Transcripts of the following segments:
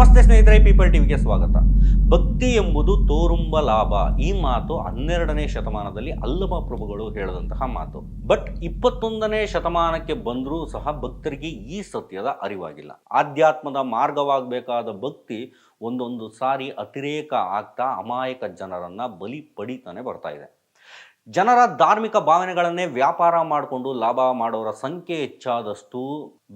ನಮಸ್ತೆ ಸ್ನೇಹಿತರೆ ಪೀಪಲ್ ಟಿವಿಗೆ ಸ್ವಾಗತ. ಭಕ್ತಿ ಎಂಬುದು ತೋರುಂಬ ಲಾಭ. ಈ ಮಾತು ಹನ್ನೆರಡನೇ ಶತಮಾನದಲ್ಲಿ ಅಲ್ಲಮ ಪ್ರಭುಗಳು ಹೇಳಿದಂತಹ ಮಾತು. ಬಟ್ ಇಪ್ಪತ್ತೊಂದನೇ ಶತಮಾನಕ್ಕೆ ಬಂದರೂ ಸಹ ಭಕ್ತರಿಗೆ ಈ ಸತ್ಯದ ಅರಿವಾಗಿಲ್ಲ. ಆಧ್ಯಾತ್ಮದ ಮಾರ್ಗವಾಗಬೇಕಾದ ಭಕ್ತಿ ಒಂದೊಂದು ಸಾರಿ ಅತಿರೇಕ ಆಗ್ತಾ ಅಮಾಯಕ ಜನರನ್ನ ಬಲಿ ಪಡಿತಾನೆ ಬರ್ತಾ ಇದೆ. ಜನರ ಧಾರ್ಮಿಕ ಭಾವನೆಗಳನ್ನೇ ವ್ಯಾಪಾರ ಮಾಡಿಕೊಂಡು ಲಾಭ ಮಾಡೋರ ಸಂಖ್ಯೆ ಹೆಚ್ಚಾದಷ್ಟು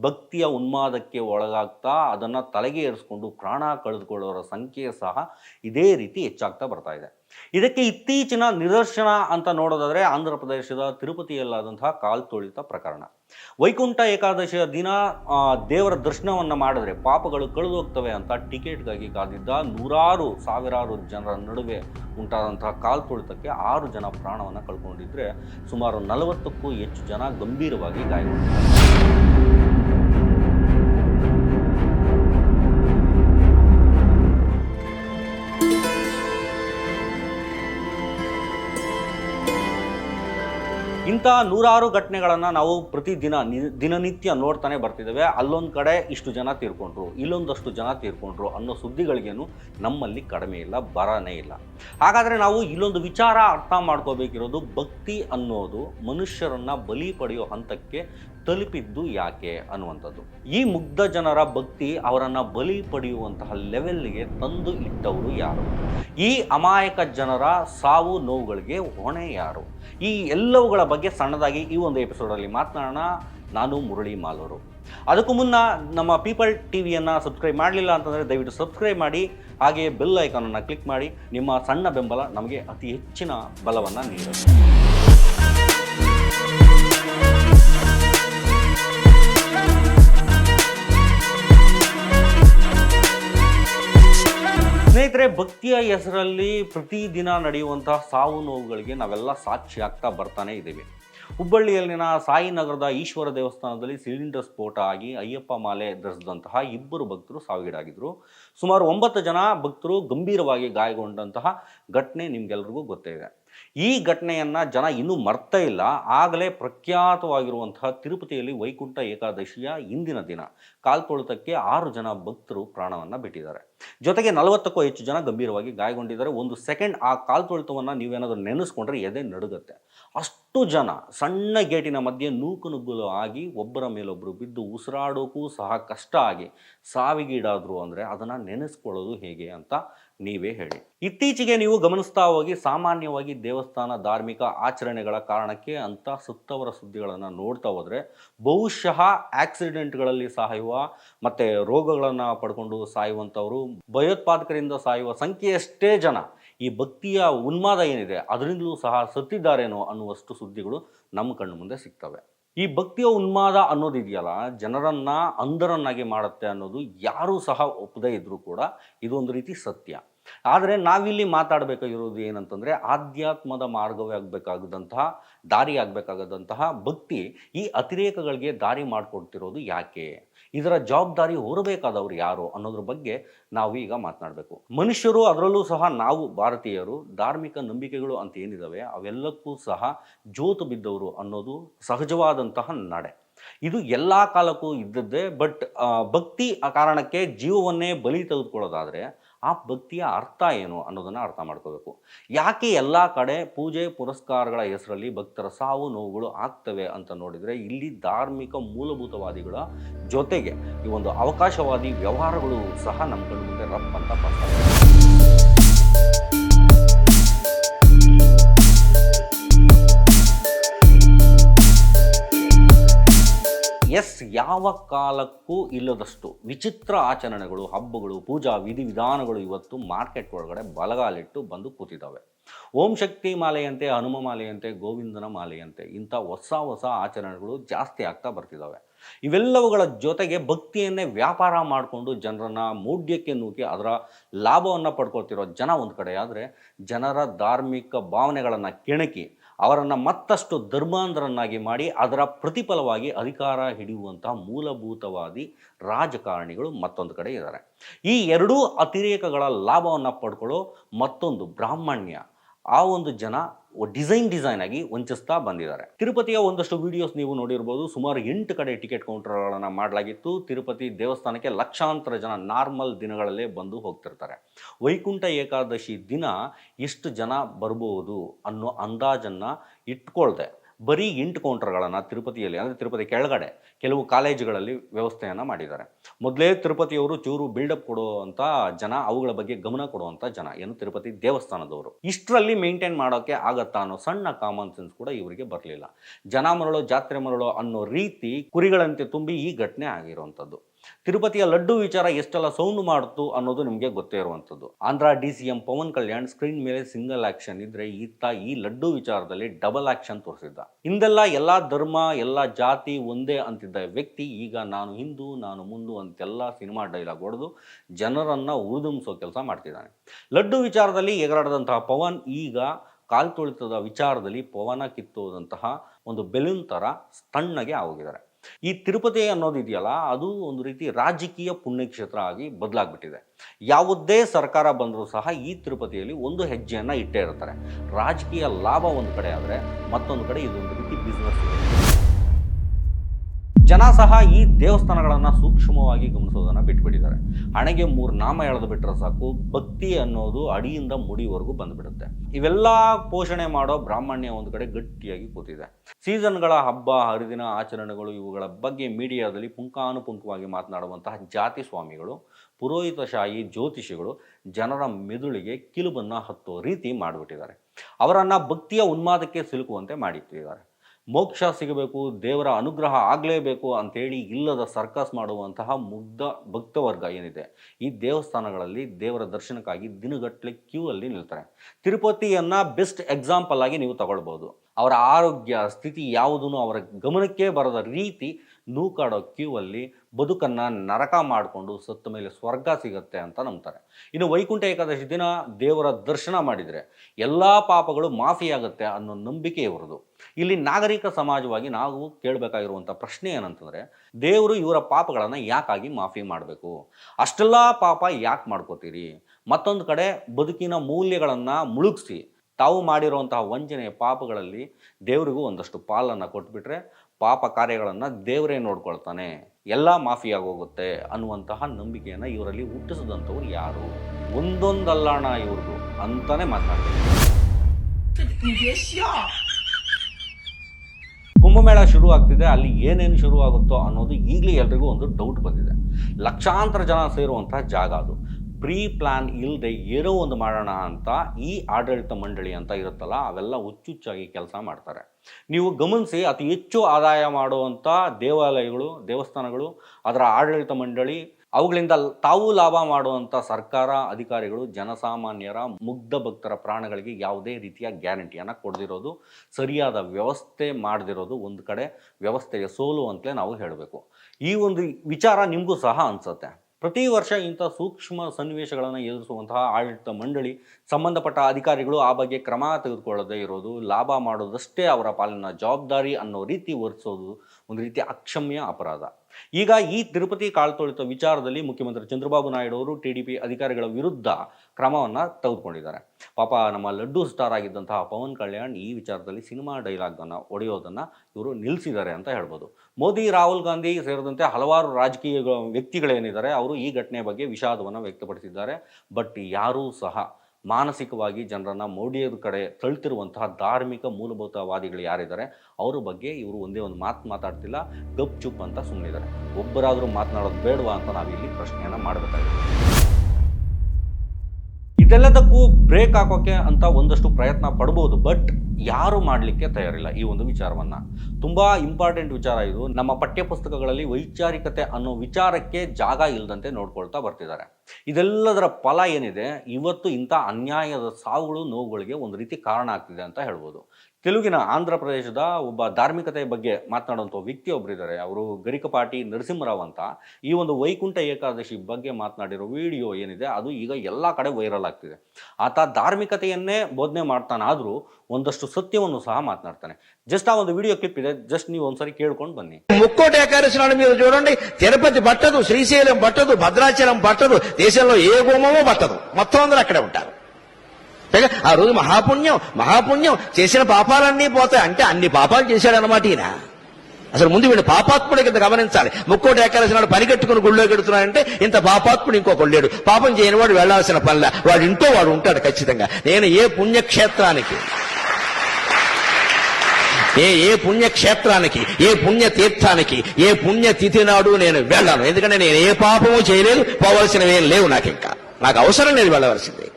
ಭಕ್ತಿಯ ಉನ್ಮಾದಕ್ಕೆ ಒಳಗಾಗ್ತಾ ಅದನ್ನು ತಲೆಗೆ ಏರಿಸ್ಕೊಂಡು ಪ್ರಾಣ ಕಳೆದುಕೊಳ್ಳೋರ ಸಂಖ್ಯೆ ಸಹ ಇದೇ ರೀತಿ ಹೆಚ್ಚಾಗ್ತಾ ಬರ್ತಾ ಇದೆ. ಇದಕ್ಕೆ ಇತ್ತೀಚಿನ ನಿದರ್ಶನ ಅಂತ ನೋಡೋದಾದರೆ ಆಂಧ್ರ ಪ್ರದೇಶದ ತಿರುಪತಿಯಲ್ಲಾದಂತಹ ಕಾಲ್ತೊಳಿತ ಪ್ರಕರಣ. ವೈಕುಂಠ ಏಕಾದಶಿಯ ದಿನ ದೇವರ ದರ್ಶನವನ್ನು ಮಾಡಿದ್ರೆ ಪಾಪಗಳು ಕಳೆದು ಹೋಗ್ತವೆ ಅಂತ ಟಿಕೆಟ್ಗಾಗಿ ಕಾದಿದ್ದ ನೂರಾರು ಸಾವಿರಾರು ಜನರ ನಡುವೆ ಉಂಟಾದಂತಹ ಕಾಲ್ತೊಳಿತಕ್ಕೆ ಆರು ಜನ ಪ್ರಾಣವನ್ನು ಕಳ್ಕೊಂಡಿದ್ರೆ ಸುಮಾರು ನಲವತ್ತಕ್ಕೂ ಹೆಚ್ಚು ಜನ ಗಂಭೀರವಾಗಿ ಗಾಯಗೊಂಡಿದ್ದಾರೆ. ಇಂತಹ ನೂರಾರು ಘಟನೆಗಳನ್ನು ನಾವು ಪ್ರತಿದಿನ ದಿನನಿತ್ಯ ನೋಡ್ತಾನೆ ಬರ್ತಿದ್ದೇವೆ. ಅಲ್ಲೊಂದು ಕಡೆ ಇಷ್ಟು ಜನ ತೀರ್ಕೊಂಡ್ರು, ಇಲ್ಲೊಂದಷ್ಟು ಜನ ತೀರ್ಕೊಂಡ್ರು ಅನ್ನೋ ಸುದ್ದಿಗಳಿಗೇನು ನಮ್ಮಲ್ಲಿ ಕಡಿಮೆ ಇಲ್ಲ, ಬರನೇ ಇಲ್ಲ. ಹಾಗಾದರೆ ನಾವು ಇಲ್ಲೊಂದು ವಿಚಾರ ಅರ್ಥ ಮಾಡ್ಕೋಬೇಕಿರೋದು ಭಕ್ತಿ ಅನ್ನೋದು ಮನುಷ್ಯರನ್ನು ಬಲಿ ಪಡೆಯೋ ಹಂತಕ್ಕೆ ತಲುಪಿದ್ದು ಯಾಕೆ ಅನ್ನುವಂಥದ್ದು. ಈ ಮುಗ್ಧ ಜನರ ಭಕ್ತಿ ಅವರನ್ನು ಬಲಿ ಪಡೆಯುವಂತಹ ಲೆವೆಲ್ಗೆ ತಂದು ಇಟ್ಟವರು ಯಾರು? ಈ ಅಮಾಯಕ ಜನರ ಸಾವು ನೋವುಗಳಿಗೆ ಹೊಣೆ ಯಾರು? ಈ ಎಲ್ಲವುಗಳ ಬಗ್ಗೆ ಸಣ್ಣದಾಗಿ ಈ ಒಂದು ಎಪಿಸೋಡಲ್ಲಿ ಮಾತನಾಡೋಣ. ನಾನು ಮುರಳಿ ಮಾಲೂರು. ಅದಕ್ಕೂ ಮುನ್ನ ನಮ್ಮ ಪೀಪಲ್ ಟಿ ವಿಯನ್ನು ಸಬ್ಸ್ಕ್ರೈಬ್ ಮಾಡಲಿಲ್ಲ ಅಂತಂದರೆ ದಯವಿಟ್ಟು ಸಬ್ಸ್ಕ್ರೈಬ್ ಮಾಡಿ, ಹಾಗೆಯೇ ಬೆಲ್ ಐಕಾನನ್ನು ಕ್ಲಿಕ್ ಮಾಡಿ, ನಿಮ್ಮ ಸಣ್ಣ ಬೆಂಬಲ ನಮಗೆ ಅತಿ ಹೆಚ್ಚಿನ ಬಲವನ್ನು ನೀಡುತ್ತೆ. ಸ್ನೇಹಿತರೆ, ಭಕ್ತಿಯ ಹೆಸರಲ್ಲಿ ಪ್ರತಿದಿನ ನಡೆಯುವಂತಹ ಸಾವು ನೋವುಗಳಿಗೆ ನಾವೆಲ್ಲ ಸಾಕ್ಷಿ ಆಗ್ತಾ ಬರ್ತಾನೆ ಇದ್ದೀವಿ. ಹುಬ್ಬಳ್ಳಿಯಲ್ಲಿನ ಸಾಯಿನಗರದ ಈಶ್ವರ ದೇವಸ್ಥಾನದಲ್ಲಿ ಸಿಲಿಂಡರ್ ಸ್ಫೋಟ ಆಗಿ ಅಯ್ಯಪ್ಪ ಮಾಲೆ ಧರಿಸಿದಂತಹ ಇಬ್ಬರು ಭಕ್ತರು ಸಾವಿಗೀಡಾಗಿದ್ದರು ಸುಮಾರು ಒಂಬತ್ತು ಜನ ಭಕ್ತರು ಗಂಭೀರವಾಗಿ ಗಾಯಗೊಂಡಂತಹ ಘಟನೆ ನಿಮಗೆಲ್ಲರಿಗೂ ಗೊತ್ತೇ ಇದೆ. ಈ ಘಟನೆಯನ್ನು ಜನ ಇನ್ನೂ ಮರ್ತಾ ಇಲ್ಲ. ಆಗಲೇ ಪ್ರಖ್ಯಾತವಾಗಿರುವಂತಹ ತಿರುಪತಿಯಲ್ಲಿ ವೈಕುಂಠ ಏಕಾದಶಿಯ ಇಂದಿನ ದಿನ. ಕಾಲ್ತೊಳಿತಕ್ಕೆ ಆರು ಜನ ಭಕ್ತರು ಪ್ರಾಣವನ್ನು ಬಿಟ್ಟಿದ್ದಾರೆ. ಜೊತೆಗೆ ನಲವತ್ತಕ್ಕೂ ಹೆಚ್ಚು ಜನ ಗಂಭೀರವಾಗಿ ಗಾಯಗೊಂಡಿದ್ದಾರೆ. ಒಂದು ಸೆಕೆಂಡ್ ಆ ಕಾಲ್ತೊಳಿತವನ್ನು ನೀವೇನಾದರೂ ನೆನೆಸ್ಕೊಂಡ್ರೆ ಎದೆ ನಡುಗತ್ತೆ. ಅಷ್ಟು ಜನ ಸಣ್ಣ ಗೇಟಿನ ಮಧ್ಯೆ ನೂಕು ನುಗ್ಗಲು ಆಗಿ ಒಬ್ಬರ ಮೇಲೊಬ್ಬರು ಬಿದ್ದು ಉಸಿರಾಡೋಕ್ಕೂ ಸಹ ಕಷ್ಟ ಆಗಿ. ಸಾವಿಗೀಡಾದರು ಅಂದರೆ ಅದನ್ನು ನೆನೆಸ್ಕೊಳ್ಳೋದು ಹೇಗೆ ಅಂತ ನೀವೇ ಹೇಳಿ. ಇತ್ತೀಚೆಗೆ ನೀವು ಗಮನಿಸ್ತಾ ಹೋಗಿ ಸಾಮಾನ್ಯವಾಗಿ ದೇವಸ್ಥಾನ ಧಾರ್ಮಿಕ ಆಚರಣೆಗಳ ಕಾರಣಕ್ಕೆ ಅಂತ ಸುತ್ತವರ ಸುದ್ದಿಗಳನ್ನು ನೋಡ್ತಾ ಹೋದರೆ ಬಹುಶಃ ಆಕ್ಸಿಡೆಂಟ್ಗಳಲ್ಲಿ ಸಾಯುವ ಮತ್ತು ರೋಗಗಳನ್ನು ಪಡ್ಕೊಂಡು ಸಾಯುವಂಥವರು ಭಯೋತ್ಪಾದಕರಿಂದ ಸಾಯುವ ಸಂಖ್ಯೆಯಷ್ಟೇ ಜನ ಈ ಭಕ್ತಿಯ ಉನ್ಮಾದ ಏನಿದೆ ಅದರಿಂದಲೂ ಸಹ ಸತ್ತಿದ್ದಾರೇನೋ ಅನ್ನುವಷ್ಟು ಸುದ್ದಿಗಳು ನಮ್ಮ ಕಣ್ಣು ಮುಂದೆ ಸಿಗ್ತವೆ. ಈ ಭಕ್ತಿಯ ಉನ್ಮಾದ ಅನ್ನೋದಿದೆಯಲ್ಲ ಜನರನ್ನ ಅಂಧರನ್ನಾಗಿ ಮಾಡುತ್ತೆ ಅನ್ನೋದು ಯಾರೂ ಸಹ ಒಪ್ಪದೇ ಇದ್ರೂ ಕೂಡ ಇದೊಂದು ರೀತಿ ಸತ್ಯ. ಆದರೆ ನಾವಿಲ್ಲಿ ಮಾತಾಡಬೇಕಾಗಿರೋದು ಏನಂತಂದರೆ, ಆಧ್ಯಾತ್ಮದ ಮಾರ್ಗವೇ ಆಗಬೇಕಾಗದಂತಹ, ದಾರಿ ಆಗಬೇಕಾಗದಂತಹ ಭಕ್ತಿ ಈ ಅತಿರೇಕಗಳಿಗೆ ದಾರಿ ಮಾಡಿಕೊಡ್ತಿರೋದು ಯಾಕೆ? ಇದರ ಜವಾಬ್ದಾರಿ ಹೊರಬೇಕಾದವರು ಯಾರು ಅನ್ನೋದ್ರ ಬಗ್ಗೆ ನಾವು ಈಗ ಮಾತನಾಡಬೇಕು. ಮನುಷ್ಯರು ಅದರಲ್ಲೂ ಸಹ ನಾವು ಭಾರತೀಯರು, ಧಾರ್ಮಿಕ ನಂಬಿಕೆಗಳು ಅಂತ ಏನಿದ್ದಾವೆ ಅವೆಲ್ಲಕ್ಕೂ ಸಹ ಜೋತು ಬಿದ್ದವರು ಅನ್ನೋದು ಸಹಜವಾದಂತಹ ನಡೆ. ಇದು ಎಲ್ಲ ಕಾಲಕ್ಕೂ ಇದ್ದದ್ದೇ, ಬಟ್ ಭಕ್ತಿ ಆ ಕಾರಣಕ್ಕೆ ಜೀವವನ್ನೇ ಬಲಿ ತೆಗೆದುಕೊಳ್ಳೋದಾದರೆ ಆ ಭಕ್ತಿಯ ಅರ್ಥ ಏನು ಅನ್ನೋದನ್ನು ಅರ್ಥ ಮಾಡ್ಕೋಬೇಕು. ಯಾಕೆ ಎಲ್ಲ ಕಡೆ ಪೂಜೆ ಪುರಸ್ಕಾರಗಳ ಹೆಸರಲ್ಲಿ ಭಕ್ತರ ಸಾವು ನೋವುಗಳು ಆಗ್ತವೆ ಅಂತ ನೋಡಿದರೆ ಇಲ್ಲಿ ಧಾರ್ಮಿಕ ಮೂಲಭೂತವಾದಿಗಳ ಜೊತೆಗೆ ಈ ಒಂದು ಅವಕಾಶವಾದಿ ವ್ಯವಹಾರಗಳು ಸಹ ನಮ್ಮ ಕಣ್ಣು ಮುಂದೆ ರಪ್ಪಂತ ಬರ್ತಾರೆ ಯಾವ ಕಾಲಕ್ಕೂ ಇಲ್ಲದಷ್ಟು ವಿಚಿತ್ರ ಆಚರಣೆಗಳು, ಹಬ್ಬಗಳು, ಪೂಜಾ ವಿಧಿವಿಧಾನಗಳು ಇವತ್ತು ಮಾರ್ಕೆಟ್ ಒಳಗಡೆ ಬಲಗಾಲಿಟ್ಟು ಬಂದು ಕೂತಿದ್ದಾವೆ. ಓಂ ಶಕ್ತಿ ಮಾಲೆಯಂತೆ, ಹನುಮ ಮಾಲೆಯಂತೆ, ಗೋವಿಂದನ ಮಾಲೆಯಂತೆ ಇಂಥ ಹೊಸ ಹೊಸ ಆಚರಣೆಗಳು ಜಾಸ್ತಿ ಆಗ್ತಾ ಬರ್ತಿದ್ದಾವೆ. ಇವೆಲ್ಲವುಗಳ ಜೊತೆಗೆ ಭಕ್ತಿಯನ್ನೇ ವ್ಯಾಪಾರ ಮಾಡಿಕೊಂಡು ಜನರನ್ನ ಮೂಢ್ಯಕ್ಕೆ ನೂಕಿ ಅದರ ಲಾಭವನ್ನು ಪಡ್ಕೊಳ್ತಿರೋ ಜನ ಒಂದು ಕಡೆ. ಆದರೆ ಜನರ ಧಾರ್ಮಿಕ ಭಾವನೆಗಳನ್ನು ಕೆಣಕಿ ಅವರನ್ನು ಮತ್ತಷ್ಟು ಧರ್ಮಾಂಧರನ್ನಾಗಿ ಮಾಡಿ ಅದರ ಪ್ರತಿಫಲವಾಗಿ ಅಧಿಕಾರ ಹಿಡಿಯುವಂಥ ಮೂಲಭೂತವಾದಿ ರಾಜಕಾರಣಿಗಳು ಮತ್ತೊಂದು ಕಡೆ ಇದ್ದಾರೆ. ಈ ಎರಡೂ ಅತಿರೇಕಗಳ ಲಾಭವನ್ನು ಪಡ್ಕೊಳ್ಳೋ ಮತ್ತೊಂದು ಬ್ರಾಹ್ಮಣ್ಯ, ಆ ಒಂದು ಜನ ಡಿಸೈನ್ ಡಿಸೈನ್ ಆಗಿ ವಂಚಿಸ್ತಾ ಬಂದಿದ್ದಾರೆ. ತಿರುಪತಿಯ ಒಂದಷ್ಟು ವಿಡಿಯೋಸ್ ನೀವು ನೋಡಿರ್ಬೋದು. ಸುಮಾರು ಎಂಟು ಕಡೆ ಟಿಕೆಟ್ ಕೌಂಟರ್ಗಳನ್ನು ಮಾಡಲಾಗಿತ್ತು. ತಿರುಪತಿ ದೇವಸ್ಥಾನಕ್ಕೆ ಲಕ್ಷಾಂತರ ಜನ ನಾರ್ಮಲ್ ದಿನಗಳಲ್ಲೇ ಬಂದು ಹೋಗ್ತಿರ್ತಾರೆ. ವೈಕುಂಠ ಏಕಾದಶಿ ದಿನ ಎಷ್ಟು ಜನ ಬರಬಹುದು ಅನ್ನೋ ಅಂದಾಜನ್ನು ಇಟ್ಕೊಳ್ದೆ. ಬರೀ ಎಂಟು ಕೌಂಟರ್ಗಳನ್ನು ತಿರುಪತಿಯಲ್ಲಿ, ಅಂದರೆ ತಿರುಪತಿ ಕೆಳಗಡೆ ಕೆಲವು ಕಾಲೇಜುಗಳಲ್ಲಿ ವ್ಯವಸ್ಥೆಯನ್ನು ಮಾಡಿದ್ದಾರೆ. ಮೊದಲೇ ತಿರುಪತಿಯವರು ಚೂರು ಬಿಲ್ಡಪ್ ಕೊಡುವಂಥ ಜನ, ಅವುಗಳ ಬಗ್ಗೆ ಗಮನ ಕೊಡುವಂಥ ಜನ ಏನು ತಿರುಪತಿ ದೇವಸ್ಥಾನದವರು. ಇಷ್ಟರಲ್ಲಿ ಮೇಂಟೈನ್ ಮಾಡೋಕ್ಕೆ ಆಗತ್ತಾ ಅನ್ನೋ ಸಣ್ಣ ಕಾಮನ್ ಸೆನ್ಸ್ ಕೂಡ ಇವರಿಗೆ ಬರಲಿಲ್ಲ. ಜನ ಮರಳೋ, ಜಾತ್ರೆ ಮರಳೋ ಅನ್ನೋ ರೀತಿ ಕುರಿಗಳಂತೆ ತುಂಬಿ ಈ ಘಟನೆ ಆಗಿರುವಂಥದ್ದು ತಿರುಪತಿಯ ಲಡ್ಡು ವಿಚಾರ ಎಷ್ಟೆಲ್ಲ ಸೌಂಡ್ ಮಾಡ್ತು ಅನ್ನೋದು ನಿಮಗೆ ಗೊತ್ತೇ ಇರುವಂಥದ್ದು. Andhra D C M Pawan Kalyan screen ಮೇಲೆ ಸಿಂಗಲ್ ಆಕ್ಷನ್ ಇದ್ರೆ ಈತ ಈ ಲಡ್ಡು ವಿಚಾರದಲ್ಲಿ ಡಬಲ್ ಆಕ್ಷನ್ ತೋರಿಸಿದ್ದ. ಹಿಂದೆಲ್ಲ ಎಲ್ಲ ಧರ್ಮ, ಎಲ್ಲ ಜಾತಿ ಒಂದೇ ಅಂತಿದ್ದ ವ್ಯಕ್ತಿ, ಈಗ ನಾನು ಹಿಂದೂ, ನಾನು ಮುಂದು ಅಂತೆಲ್ಲ ಸಿನಿಮಾ ಡೈಲಾಗ್ ಹೊಡೆದು ಜನರನ್ನ ಉರಿದುಂಬಿಸೋ ಕೆಲಸ ಮಾಡ್ತಿದ್ದಾನೆ. ಲಡ್ಡು ವಿಚಾರದಲ್ಲಿ ಎಗರಾಡದಂತಹ ಪವನ್ ಈಗ ಕಾಲ್ತುಳಿತದ ವಿಚಾರದಲ್ಲಿ ಪವನ ಕಿತ್ತುವುದಂತಹ ಒಂದು ಬೆಲೂನ್ ಥರ ತಣ್ಣಗೆ ಆಗೋಗಿದ್ದಾರೆ. ಈ ತಿರುಪತಿ ಅನ್ನೋದು ಇದೆಯಲ್ಲ, ಅದು ಒಂದು ರೀತಿ ರಾಜಕೀಯ ಪುಣ್ಯಕ್ಷೇತ್ರ ಆಗಿ ಬದಲಾಗ್ಬಿಟ್ಟಿದೆ. ಯಾವುದೇ ಸರ್ಕಾರ ಬಂದರೂ ಸಹ ಈ ತಿರುಪತಿಯಲ್ಲಿ ಒಂದು ಹೆಜ್ಜೆಯನ್ನು ಇಟ್ಟೇ ಇರ್ತಾರೆ. ರಾಜಕೀಯ ಲಾಭ ಒಂದು ಕಡೆ ಆದರೆ ಮತ್ತೊಂದು ಕಡೆ ಇದೊಂದು ರೀತಿ ಬಿಸ್ನೆಸ್ ಇದೆ. ಜನ ಸಹ ಈ ದೇವಸ್ಥಾನಗಳನ್ನು ಸೂಕ್ಷ್ಮವಾಗಿ ಗಮನಿಸೋದನ್ನು ಬಿಟ್ಬಿಟ್ಟಿದ್ದಾರೆ. ಹಣೆಗೆ ಮೂರು ನಾಮ ಎಳೆದು ಬಿಟ್ಟರೆ ಸಾಕು, ಭಕ್ತಿ ಅನ್ನೋದು ಅಡಿಯಿಂದ ಮುಡಿವರೆಗೂ ಬಂದುಬಿಡುತ್ತೆ. ಇವೆಲ್ಲ ಪೋಷಣೆ ಮಾಡೋ ಬ್ರಾಹ್ಮಣ್ಯ ಒಂದು ಕಡೆ ಗಟ್ಟಿಯಾಗಿ ಕೂತಿದೆ. ಸೀಸನ್ಗಳ ಹಬ್ಬ, ಹರಿದಿನ ಆಚರಣೆಗಳು ಇವುಗಳ ಬಗ್ಗೆ ಮೀಡಿಯಾದಲ್ಲಿ ಪುಂಖಾನುಪುಂಖವಾಗಿ ಮಾತನಾಡುವಂತಹ ಜಾತಿ ಸ್ವಾಮಿಗಳು, ಪುರೋಹಿತಶಾಹಿ, ಜ್ಯೋತಿಷಿಗಳು ಜನರ ಮೆದುಳಿಗೆ ಕಿಲುಬನ್ನು ಹತ್ತೋ ರೀತಿ ಮಾಡಿಬಿಟ್ಟಿದ್ದಾರೆ. ಅವರನ್ನು ಭಕ್ತಿಯ ಉನ್ಮಾದಕ್ಕೆ ಸಿಲುಕುವಂತೆ ಮಾಡಿಟ್ಟಿದ್ದಾರೆ. ಮೋಕ್ಷ ಸಿಗಬೇಕು, ದೇವರ ಅನುಗ್ರಹ ಆಗಲೇಬೇಕು ಅಂಥೇಳಿ ಇಲ್ಲದ ಸರ್ಕಸ್ ಮಾಡುವಂತಹ ಮುಗ್ಧ ಭಕ್ತವರ್ಗ ಏನಿದೆ, ಈ ದೇವಸ್ಥಾನಗಳಲ್ಲಿ ದೇವರ ದರ್ಶನಕ್ಕಾಗಿ ದಿನಗಟ್ಟಲೆ ಕ್ಯೂ ಅಲ್ಲಿ ನಿಲ್ತಾರೆ. ತಿರುಪತಿಯನ್ನು ಬೆಸ್ಟ್ ಎಕ್ಸಾಂಪಲ್ ಆಗಿ ನೀವು ತಗೊಳ್ಬೋದು. ಅವರ ಆರೋಗ್ಯ, ಸ್ಥಿತಿ ಯಾವುದನ್ನು ಅವರ ಗಮನಕ್ಕೆ ಬರದ ರೀತಿ ನೂಕಾಡೋ ಕ್ಯೂ ಅಲ್ಲಿ ಬದುಕನ್ನು ನರಕ ಮಾಡಿಕೊಂಡು ಸತ್ತ ಮೇಲೆ ಸ್ವರ್ಗ ಸಿಗುತ್ತೆ ಅಂತ ನಂಬ್ತಾರೆ. ಇನ್ನು ವೈಕುಂಠ ಏಕಾದಶಿ ದಿನ ದೇವರ ದರ್ಶನ ಮಾಡಿದರೆ ಎಲ್ಲ ಪಾಪಗಳು ಮಾಫಿಯಾಗುತ್ತೆ ಅನ್ನೋ ನಂಬಿಕೆ ಇವರದು ಇಲ್ಲಿ ನಾಗರಿಕ ಸಮಾಜವಾಗಿ ನಾವು ಕೇಳಬೇಕಾಗಿರುವಂಥ ಪ್ರಶ್ನೆ ಏನಂತಂದರೆ, ದೇವರು ಇವರ ಪಾಪಗಳನ್ನು ಯಾಕಾಗಿ ಮಾಫಿ ಮಾಡಬೇಕು? ಅಷ್ಟೆಲ್ಲ ಪಾಪ ಯಾಕೆ ಮಾಡ್ಕೋತೀರಿ? ಮತ್ತೊಂದು ಕಡೆ ಬದುಕಿನ ಮೌಲ್ಯಗಳನ್ನು ಮುಳುಗಿಸಿ ತಾವು ಮಾಡಿರುವಂತಹ ವಂಚನೆಯ ಪಾಪಗಳಲ್ಲಿ ದೇವರಿಗೂ ಒಂದಷ್ಟು ಪಾಲನ್ನು ಕೊಟ್ಬಿಟ್ರೆ ಪಾಪ ಕಾರ್ಯಗಳನ್ನು ದೇವರೇ ನೋಡ್ಕೊಳ್ತಾನೆ. ಎಲ್ಲ ಮಾಫಿಯಾಗೋಗುತ್ತೆ ಅನ್ನುವಂತಹ ನಂಬಿಕೆಯನ್ನು ಇವರಲ್ಲಿ ಹುಟ್ಟಿಸಿದಂಥವ್ರು ಯಾರು? ಒಂದೊಂದಲ್ಲಣ ಇವ್ರದ್ದು ಅಂತಾನೆ ಮಾತಾಡ್ತೀನಿ. ಕುಂಭಮೇಳ ಶುರು ಆಗ್ತಿದೆ, ಅಲ್ಲಿ ಏನೇನು ಶುರು ಆಗುತ್ತೋ ಅನ್ನೋದು ಈಗಲೇ ಎಲ್ರಿಗೂ ಒಂದು ಡೌಟ್ ಬಂದಿದೆ. ಲಕ್ಷಾಂತರ ಜನ ಸೇರುವಂತಹ ಜಾಗ ಅದು. ಪ್ರೀ ಪ್ಲಾನ್ ಇಲ್ಲದೆ ಏನೋ ಒಂದು ಮಾಡೋಣ ಅಂತ ಈ ಆಡಳಿತ ಮಂಡಳಿ ಅಂತ ಇರುತ್ತಲ್ಲ, ಅವೆಲ್ಲ ಹುಚ್ಚುಚ್ಚಾಗಿ ಕೆಲಸ ಮಾಡ್ತಾರೆ. ನೀವು ಗಮನಿಸಿ, ಅತಿ ಹೆಚ್ಚು ಆದಾಯ ಮಾಡುವಂಥ ದೇವಾಲಯಗಳು, ದೇವಸ್ಥಾನಗಳು, ಅದರ ಆಡಳಿತ ಮಂಡಳಿ, ಅವುಗಳಿಂದ ತಾವು ಲಾಭ ಮಾಡುವಂಥ ಸರ್ಕಾರ, ಅಧಿಕಾರಿಗಳು, ಜನಸಾಮಾನ್ಯರ, ಮುಗ್ಧ ಭಕ್ತರ ಪ್ರಾಣಗಳಿಗೆ ಯಾವುದೇ ರೀತಿಯ ಗ್ಯಾರಂಟಿಯನ್ನು ಕೊಡದಿರೋದು, ಸರಿಯಾದ ವ್ಯವಸ್ಥೆ ಮಾಡದಿರೋದು ಒಂದು ಕಡೆ ವ್ಯವಸ್ಥೆಯ ಸೋಲು ಅಂತಲೇ ನಾವು ಹೇಳಬೇಕು. ಈ ಒಂದು ವಿಚಾರ ನಿಮಗೂ ಸಹ ಅನಿಸುತ್ತೆ. ಪ್ರತಿ ವರ್ಷ ಇಂಥ ಸೂಕ್ಷ್ಮ ಸನ್ನಿವೇಶಗಳನ್ನು ಎದುರಿಸುವಂತಹ ಆಡಳಿತ ಮಂಡಳಿ ಸಂಬಂಧಪಟ್ಟ ಅಧಿಕಾರಿಗಳು ಆ ಬಗ್ಗೆ ಕ್ರಮ ತೆಗೆದುಕೊಳ್ಳದೇ ಇರೋದು, ಲಾಭ ಮಾಡೋದಷ್ಟೇ ಅವರ ಪಾಲಿನ ಜವಾಬ್ದಾರಿ ಅನ್ನೋ ರೀತಿ ವರ್ತಿಸೋದು ಒಂದು ರೀತಿ ಅಕ್ಷಮ್ಯ ಅಪರಾಧ. ಈಗ ಈ ತಿರುಪತಿ ಕಾಳ್ತೊಳಿತ ವಿಚಾರದಲ್ಲಿ ಮುಖ್ಯಮಂತ್ರಿ ಚಂದ್ರಬಾಬು ನಾಯ್ಡು ಅವರು ಟಿ ಡಿ ಅಧಿಕಾರಿಗಳ ವಿರುದ್ಧ ಕ್ರಮವನ್ನು ತೆಗೆದುಕೊಂಡಿದ್ದಾರೆ. ಪಾಪ ನಮ್ಮ ಲಡ್ಡು ಸ್ಟಾರ್ ಆಗಿದ್ದಂತಹ ಪವನ್ ಕಲ್ಯಾಣ್ ಈ ವಿಚಾರದಲ್ಲಿ ಸಿನಿಮಾ ಡೈಲಾಗನ್ನು ಒಡೆಯೋದನ್ನು ಇವರು ನಿಲ್ಲಿಸಿದ್ದಾರೆ ಅಂತ ಹೇಳ್ಬೋದು. ಮೋದಿ, ರಾಹುಲ್ ಗಾಂಧಿ ಸೇರಿದಂತೆ ಹಲವಾರು ರಾಜಕೀಯ ವ್ಯಕ್ತಿಗಳೇನಿದ್ದಾರೆ, ಅವರು ಈ ಘಟನೆ ಬಗ್ಗೆ ವಿಷಾದವನ್ನು ವ್ಯಕ್ತಪಡಿಸಿದ್ದಾರೆ. ಬಟ್ ಯಾರೂ ಸಹ ಮಾನಸಿಕವಾಗಿ ಜನರನ್ನು ಮೋಡಿಯದ ಕಡೆ ತಳ್ತಿರುವಂತಹ ಧಾರ್ಮಿಕ ಮೂಲಭೂತವಾದಿಗಳು ಯಾರಿದ್ದಾರೆ, ಅವರ ಬಗ್ಗೆ ಇವರು ಒಂದೇ ಒಂದು ಮಾತು ಮಾತಾಡ್ತಿಲ್ಲ, ಗಪ್ ಚುಪ್ ಅಂತ ಸುಮ್ಮನಿದ್ದಾರೆ ಒಬ್ಬರಾದರೂ ಮಾತನಾಡೋದು ಬೇಡವಾ ಅಂತ ನಾವಿಲ್ಲಿ ಪ್ರಶ್ನೆಯನ್ನು ಮಾಡಬೇಕಾಗಿದೆ. ಇದೆಲ್ಲದಕ್ಕೂ ಬ್ರೇಕ್ ಹಾಕೋಕ್ಕೆ ಅಂತ ಒಂದಷ್ಟು ಪ್ರಯತ್ನ ಪಡ್ಬೋದು ಬಟ್ ಯಾರು ಮಾಡಲಿಕ್ಕೆ ತಯಾರಿಲ್ಲ ಈ ಒಂದು ವಿಚಾರವನ್ನು. ತುಂಬ ಇಂಪಾರ್ಟೆಂಟ್ ವಿಚಾರ ಇದು. ನಮ್ಮ ಪಠ್ಯಪುಸ್ತಕಗಳಲ್ಲಿ ವೈಚಾರಿಕತೆ ಅನ್ನೋ ವಿಚಾರಕ್ಕೆ ಜಾಗ ಇಲ್ಲದಂತೆ ನೋಡ್ಕೊಳ್ತಾ ಬರ್ತಿದ್ದಾರೆ. ಇದೆಲ್ಲದರ ಫಲ ಏನಿದೆ? ಇವತ್ತು ಇಂಥ ಅನ್ಯಾಯದ ಸಾವುಗಳು, ನೋವುಗಳಿಗೆ ಒಂದು ರೀತಿ ಕಾರಣ ಆಗ್ತಿದೆ ಅಂತ ಹೇಳ್ಬೋದು. ತೆಲುಗಿನ ಆಂಧ್ರ ಪ್ರದೇಶದ ಒಬ್ಬ ಧಾರ್ಮಿಕತೆ ಬಗ್ಗೆ ಮಾತನಾಡುವಂಥ ವ್ಯಕ್ತಿಯೊಬ್ಬರಿದ್ದಾರೆ ಅವರು ಗರಿಕಪಾಟಿ ನರಸಿಂಹರಾವ್ ಅಂತ. ಈ ಒಂದು ವೈಕುಂಠ ಏಕಾದಶಿ ಬಗ್ಗೆ ಮಾತನಾಡಿರೋ ವಿಡಿಯೋ ಏನಿದೆ, ಅದು ಈಗ ಎಲ್ಲ ಕಡೆ ವೈರಲ್ ಆಗ್ತಿದೆ. ಆತ ಧಾರ್ಮಿಕತೆಯನ್ನೇ ಬೋಧನೆ ಮಾಡ್ತಾನಾದರೂ ಒಂದಷ್ಟು ಸತ್ಯವನ್ನು ಸಹ ಮಾತನಾಡ್ತಾನೆ. ಜಸ್ಟ್ ಆ ಒಂದು ವಿಡಿಯೋ ಕ್ಲಿಪ್ ಇದೆ, ಜಸ್ಟ್ ನೀವು ಒಂದ್ಸರಿ ಕೇಳ್ಕೊಂಡು ಬನ್ನಿ. ಮುಕ್ಕೋಟೆ ಏಕಾದಶಿ ನಾಳೆ మీరు చూడండి తిరుపతి ಶ್ರೀಶೈಲಂ ಭಟ್ಟದು ಭದ್ರಾಚಲಂ ಭಟ್ಟದು ಏಷ್ಯಾ ಏ ఏ ಬಟ್ಟದು ಮತ್ತೊಂದ್ರೆ ಆ ಕಡೆ అక్కడే ఆ రోజు మహాపుణ్యం మహాపుణ్యం చేసిన పాపాలన్నీ పోతాయి. అంటే అన్ని పాపాలు చేశాడనమాట ఈయన. అసలు ముందు వీడు పాపాత్ముడి కింద గమనించాలి. ముక్కోటి ఎక్కాల్సిన వాడు పనికట్టుకుని గుళ్ళో కడుతున్నాడంటే ఇంత పాపాత్ముడు ఇంకొకడు లేడు. పాపం చేయని వాడు వెళ్ళాల్సిన పనిలా. వాడు ఇంట్లో వాడు ఉంటాడు ఖచ్చితంగా. నేను ఏ పుణ్యక్షేత్రానికి ఏ ఏ పుణ్యక్షేత్రానికి ఏ పుణ్య తీర్థానికి ఏ పుణ్యతిథి నాడు నేను వెళ్ళాను. ఎందుకంటే నేను ఏ పాపము చేయలేదు పోవలసినవి ఏం లేవు నాకు ఇంకా నాకు అవసరం లేదు వెళ్ళవలసింది.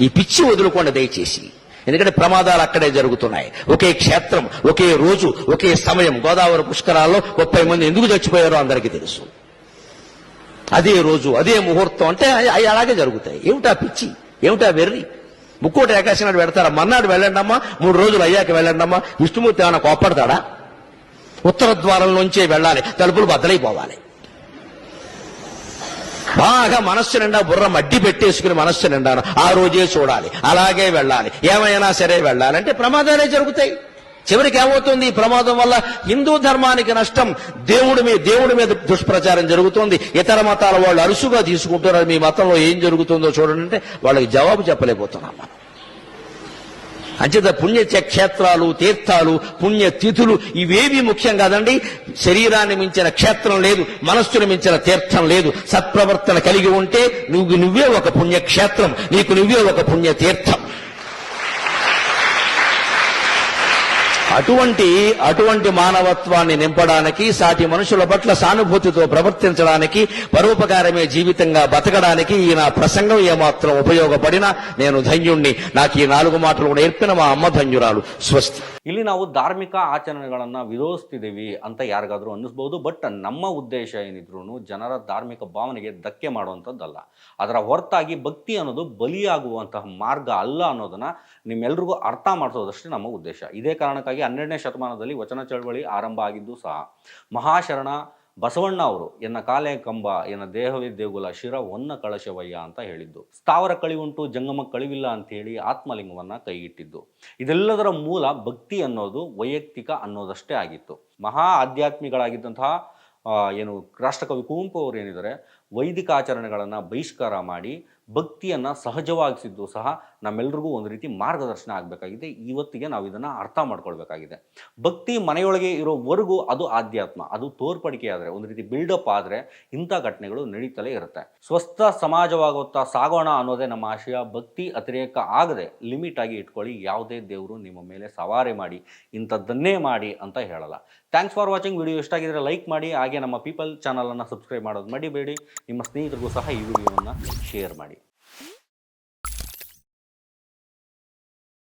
ఈ పిచ్చి వదులుకోండి దయచేసి. ఎందుకంటే ప్రమాదాలు అక్కడే జరుగుతున్నాయి. ఒకే క్షేత్రం ఒకే రోజు ఒకే సమయం గోదావరి పుష్కరాల్లో ముప్పై మంది ఎందుకు చచ్చిపోయారో అందరికీ తెలుసు. అదే రోజు అదే ముహూర్తం అంటే అవి అలాగే జరుగుతాయి. ఏమిటా పిచ్చి? ఏమిటా వెర్రి? ముక్కోటి ఏకాశం నాడు పెడతారా? మన్నాడు వెళ్ళండమ్మా మూడు రోజులు అయ్యాక వెళ్ళండమ్మా విష్ణుమూర్తి ఏమైనా కోపడతాడా ఉత్తర ద్వారంలోంచే వెళ్ళాలి. తలుపులు బద్దలైపోవాలి. బాగా మనస్సు నిండా బుర్ర మడ్డి పెట్టేసుకుని మనస్సు నిండాను. ఆ రోజే చూడాలి. అలాగే వెళ్ళాలి. ఏమైనా సరే వెళ్ళాలంటే ప్రమాదాలే జరుగుతాయి. చివరికి ఏమవుతుంది? ఈ ప్రమాదం వల్ల హిందూ ధర్మానికి నష్టం దేవుడి మీద దేవుడి మీద దుష్ప్రచారం జరుగుతుంది. ఇతర మతాల వాళ్ళు అరుసుగా తీసుకుంటున్నారు. మీ మతంలో ఏం జరుగుతుందో చూడండి అంటే వాళ్ళకి జవాబు చెప్పలేకపోతున్నాం మనం. అంచేత పుణ్యక్షేత్రాలు తీర్థాలు పుణ్యతిథులు ఇవేవి ముఖ్యం కాదండి. శరీరాన్ని మించిన క్షేత్రం లేదు మనస్సును మించిన తీర్థం లేదు. సత్ప్రవర్తన కలిగి ఉంటే నువ్వు నువ్వే ఒక పుణ్యక్షేత్రం నీకు నువ్వే ఒక పుణ్య అటువంటి అటువంటి మానవత్వాన్ని నింపడానికి, సాటి మనుషుల పట్ల సానుభూతితో ప్రవర్తించడానికి, పరోపకారమే జీవితంగా బతకడానికి ఈ నా ప్రసంగం ఏమాత్రం ఉపయోగపడినా నేను ధన్యుణ్ణి. నాకు ಈ ನಾಲ್ಕು ಮಾತುಗಳು ನೇರ್ಪಿನ ಮಾ ಅಮ್ಮ ಧನ್ಯುರಾಳು ಸ್ವಸ್ತಿ ಇಲ್ಲಿ ನಾವು ಧಾರ್ಮಿಕ ಆಚರಣೆಗಳನ್ನು ವಿರೋಧಿಸ್ತಿದ್ದೀವಿ ಅಂತ ಯಾರಿಗಾದರೂ ಅನ್ನಿಸ್ಬೋದು ಬಟ್ ನಮ್ಮ ಉದ್ದೇಶ ಏನಿದ್ರು ಜನರ ಧಾರ್ಮಿಕ ಭಾವನೆಗೆ ಧಕ್ಕೆ ಮಾಡುವಂಥದ್ದಲ್ಲ. ಅದರ ಹೊರತಾಗಿ ಭಕ್ತಿ ಅನ್ನೋದು ಬಲಿಯಾಗುವಂತಹ ಮಾರ್ಗ ಅಲ್ಲ ಅನ್ನೋದನ್ನು ನಿಮ್ಮೆಲ್ರಿಗೂ ಅರ್ಥ ಮಾಡಿಸೋದಷ್ಟೇ ನಮ್ಮ ಉದ್ದೇಶ. ಇದೇ ಕಾರಣಕ್ಕಾಗಿ ಹನ್ನೆರಡನೇ ಶತಮಾನದಲ್ಲಿ ವಚನ ಚಳವಳಿ ಆರಂಭ ಆಗಿದ್ದು ಸಹ. ಮಹಾಶರಣ ಬಸವಣ್ಣ ಅವರು, ಎನ್ನ ಕಾಲೆ ಕಂಬ, ಎನ್ನ ದೇಹವೇ ದೇಗುಲ, ಶಿರ ಒನ್ನ ಕಳಶವಯ್ಯ ಅಂತ ಹೇಳಿದ್ದು. ಸ್ಥಾವರ ಕಳಿವುಂಟು ಜಂಗಮ ಕಳಿವಿಲ್ಲ ಅಂತ ಹೇಳಿ ಆತ್ಮಲಿಂಗವನ್ನ ಕೈಗಿಟ್ಟಿದ್ದು ಇದೆಲ್ಲದರ ಮೂಲ ಭಕ್ತಿ ಅನ್ನೋದು ವೈಯಕ್ತಿಕ ಅನ್ನೋದಷ್ಟೇ ಆಗಿತ್ತು. ಮಹಾ ಆಧ್ಯಾತ್ಮಿಗಳಾಗಿದ್ದಂತಹ ಏನು ರಾಷ್ಟ್ರಕವಿ ಕುವೆಂಪು ಅವರು ಏನಿದ್ದಾರೆ, ವೈದಿಕ ಆಚರಣೆಗಳನ್ನು ಬಹಿಷ್ಕಾರ ಮಾಡಿ ಭಕ್ತಿಯನ್ನು ಸಹಜವಾಗಿಸಿದ್ದು ಸಹ ನಮ್ಮೆಲ್ರಿಗೂ ಒಂದು ರೀತಿ ಮಾರ್ಗದರ್ಶನ ಆಗಬೇಕಾಗಿದೆ. ಇವತ್ತಿಗೆ ನಾವು ಇದನ್ನು ಅರ್ಥ ಮಾಡ್ಕೊಳ್ಬೇಕಾಗಿದೆ. ಭಕ್ತಿ ಮನೆಯೊಳಗೆ ಇರೋವರೆಗೂ ಅದು ಆಧ್ಯಾತ್ಮ, ಅದು ತೋರ್ಪಡಿಕೆ ಆದರೆ ಒಂದು ರೀತಿ ಬಿಲ್ಡಪ್ ಆದರೆ ಇಂಥ ಘಟನೆಗಳು ನಡೀತಲೇ ಇರುತ್ತೆ. ಸ್ವಸ್ಥ ಸಮಾಜವಾಗುತ್ತಾ ಸಾಗೋಣ ಅನ್ನೋದೇ ನಮ್ಮ ಆಶಯ. ಭಕ್ತಿ ಅತಿರೇಕ ಆಗದೆ ಲಿಮಿಟ್ ಆಗಿ ಇಟ್ಕೊಳ್ಳಿ. ಯಾವುದೇ ದೇವರು ನಿಮ್ಮ ಮೇಲೆ ಸವಾರಿ ಮಾಡಿ, ಇಂಥದ್ದನ್ನೇ ಮಾಡಿ ಅಂತ ಹೇಳಲ್ಲ. ಥ್ಯಾಂಕ್ಸ್ ಫಾರ್ ವಾಚಿಂಗ್ ವಿಡಿಯೋ ಇಷ್ಟ ಆಗಿದ್ರೆ ಲೈಕ್ ಮಾಡಿ. ಹಾಗೆ ನಮ್ಮ ಪೀಪಲ್ ಚಾನಲನ್ನು ಸಬ್ಸ್ಕ್ರೈಬ್ ಮಾಡೋದು ಮಡಿಬೇಡಿ. ನಿಮ್ಮ ಸ್ನೇಹಿತರಿಗೂ ಸಹ ಈ ವಿಡಿಯೋವನ್ನು ಶೇರ್ ಮಾಡಿ.